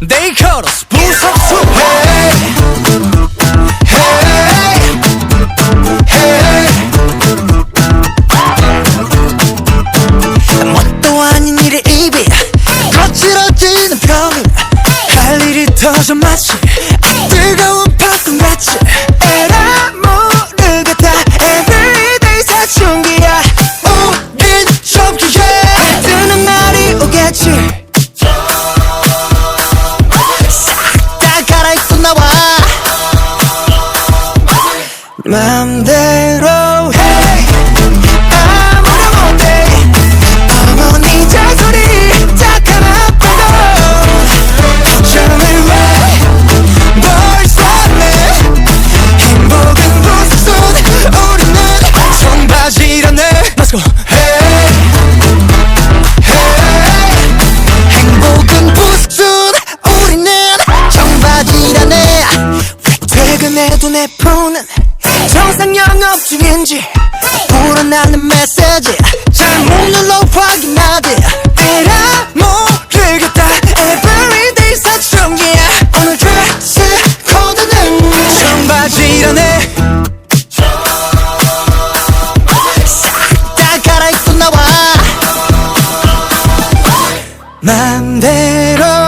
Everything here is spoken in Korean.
날 걸어서 부석수 Hey. Hey. Hey 뭣도 아닌 일의 입이 거칠어지는 병이 할 일이 터져 마치 나와. 맘대로 해. 아무나 못해. 어머니 잔소리 딱 하나 빼고 어쩌면 왜 벌써 내 행복은 무슨 우리는 청바지라네 Let's go 내 눈에 보는 정상 영업 중인지 불어나는 메시지 잘못 눌러 확인하지. 내라 모르겠다. Everyday such strong 사춘기야 오늘 드레스 코드는 청바지라네. 싹 다 갈아입고 나와. 맘대로.